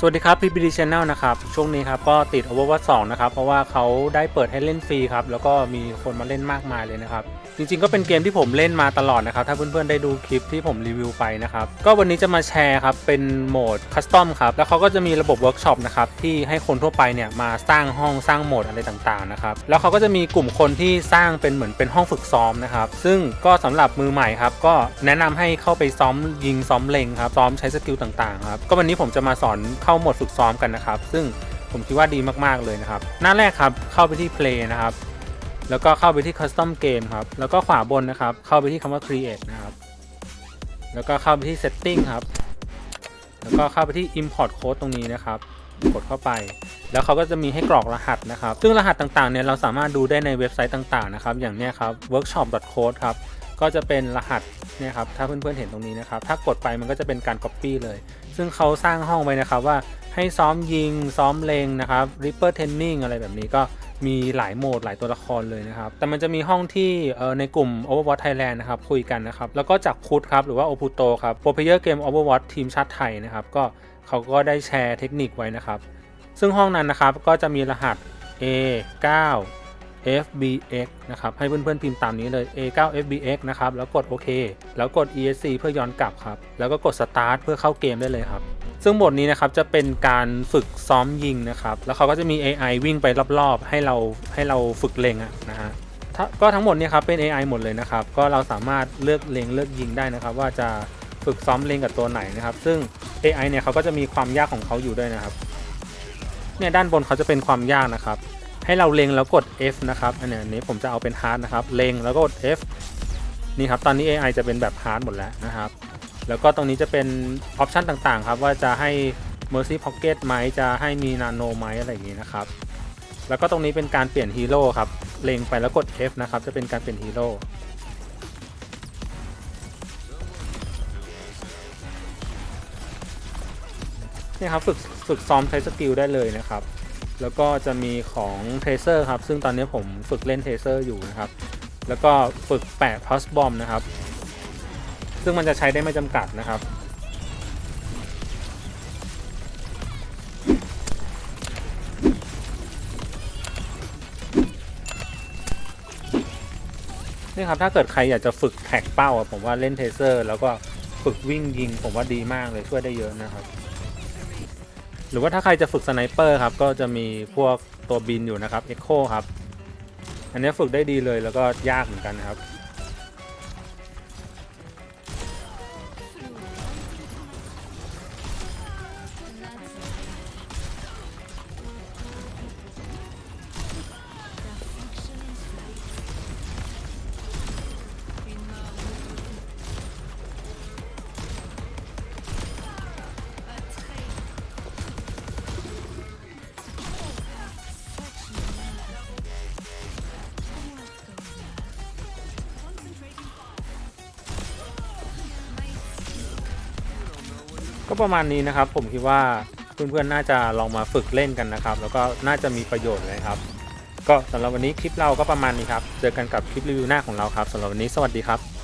สวัสดีครับพีบีดีชแนลนะครับ ช่วงนี้ครับก็ติด Overwatch 2 นะครับ เพราะว่าเขาได้เปิดให้เล่นฟรีครับ แล้วก็มีคนมาเล่นมากมายเลยนะครับ จริงๆก็เป็นเกมที่ผมเล่นมาตลอดนะครับ ถ้าเพื่อนๆได้ดูคลิปที่ผมรีวิวไปนะครับ ก็วันนี้จะมาแชร์ครับ เป็นโหมดคัสตอมครับ แล้วเขาก็จะมีระบบเวิร์กช็อปนะครับ ที่ให้คนทั่วไปเนี่ยมาสร้างห้องสร้างโหมดอะไรต่างๆนะครับ แล้วเขาก็จะมีกลุ่มคนที่สร้างเป็นเหมือนเป็นห้องฝึกซ้อมนะครับ ซึ่งก็สำหรับมือใหม่ครับก็แนะนำให้เข้าไปซ้อมยิงซ้อมเล็งครับซ้อมใช้สกิลต่างๆครับก็วันนี้ผมจะมาสอนเข้าโหมดฝึกซ้อมกันนะครับ ซึ่งผมคิดว่าดีมากๆเลยนะครับ หน้าแรกครับเข้าไปที่ play นะครับ แล้วก็เข้าไปที่ custom game ครับ แล้วก็ขวาบนนะครับ เข้าไปที่คำว่า create นะครับ แล้วก็เข้าไปที่ setting ครับ แล้วก็เข้าไปที่ import code ตรงนี้นะครับ กดเข้าไป แล้วเขาก็จะมีให้กรอกรหัสนะครับ ซึ่งรหัสต่างๆเนี่ยเราสามารถดูได้ในเว็บไซต์ต่างๆนะครับ อย่างเนี้ยครับ workshop.code ครับ ก็จะเป็นรหัสเนี่ยครับถ้าเพื่อนๆเห็นตรงนี้นะครับ ถ้ากดไปมันก็จะเป็นการ copy เลย ซึ่งเขาสร้างห้องไว้นะครับว่าให้ซ้อมยิง ซ้อมเลงนะครับ Reaper Training อะไรแบบนี้ก็มีหลายโหมดหลายตัวละครเลยนะครับ แต่มันจะมีห้องที่ในกลุ่ม Overwatch Thailand นะครับ คุยกันนะครับ แล้วก็จากพุทธครับ หรือว่า Oputo ครับ Pro Player Game Overwatch ทีมชาติไทยนะครับ ก็เขาก็ได้แชร์เทคนิคไว้นะครับ ซึ่งห้องนั้นนะครับก็จะมีรหัส A 9 FBX นะครับ ให้เพื่อนๆพิมพ์ตามนี้เลย A 9 FBX นะครับ แล้วกดโอเค แล้วกด ESC เพื่อย้อนกลับครับ แล้วก็กด Start เพื่อเข้าเกมได้เลยครับ ซึ่งบทนี้นะครับจะเป็นการฝึกซ้อมยิงนะครับ แล้วเขาก็จะมี AI วิ่งไปรอบๆ ให้เราให้เราฝึกเล็งอะนะฮะก็ทั้งหมดเนี่ยครับเป็น AI หมดเลยนะครับ ก็เราสามารถเลือกเล็งเลือกยิงได้นะครับ ว่าจะฝึกซ้อมเล็งกับตัวไหนนะครับ ซึ่ง AI เนี่ยเขาก็จะมีความยากของเขาอยู่ด้วยนะครับ เนี่ยด้านบนเขาจะเป็นความยากนะครับ ให้เราเล็งแล้วกด F นะครับอันนี้ผมจะเอาเป็น hard นะครับเล็งแล้วก็กด F นี่ครับตอนนี้ AI จะเป็นแบบ hard หมดแล้วนะครับ แล้วก็ตรงนี้จะเป็นออปชันต่างๆครับว่าจะให้ Mercy Pocket ไหมจะให้มี Nano ไหมอะไรอย่างนี้นะครับ แล้วก็ตรงนี้เป็นการเปลี่ยนฮีโร่ครับเล็งไปแล้วกด F นะครับจะเป็นการเปลี่ยนฮีโร่นี่ครับฝึกฝึกซ้อมใช้สกิลได้เลยนะครับ แล้วก็จะมีของเทเซอร์ครับ ซึ่งตอนนี้ผมฝึกเล่นเทเซอร์อยู่นะครับ แล้วก็ฝึกแปะพ u สบอมนะครับ ซึ่งมันจะใช้ได้ไม่จำกัดนะครับ นี่ครับ ถ้าเกิดใครอยากจะฝึกแท็กเป้าผมว่าเล่นเทเซอร์ แล้วก็ฝึกวิ่งยิงผมว่าดีมากเลยช่วยได้เยอะนะครับ หรือว่าถ้าใครจะฝึกสไนเปอร์ครับ ก็จะมีพวกตัวบินอยู่นะครับ Echo ครับ อันนี้ฝึกได้ดีเลยแล้วก็ยากเหมือนกันนะครับ ก็ประมาณนี้นะครับ ผมคิดว่าเพื่อนๆน่าจะลองมาฝึกเล่นกันนะครับ แล้วก็น่าจะมีประโยชน์เลยครับ ก็สำหรับวันนี้คลิปเราก็ประมาณนี้ครับ เจอกันกับคลิปรีวิวหน้าของเราครับสำหรับวันนี้สวัสดีครับ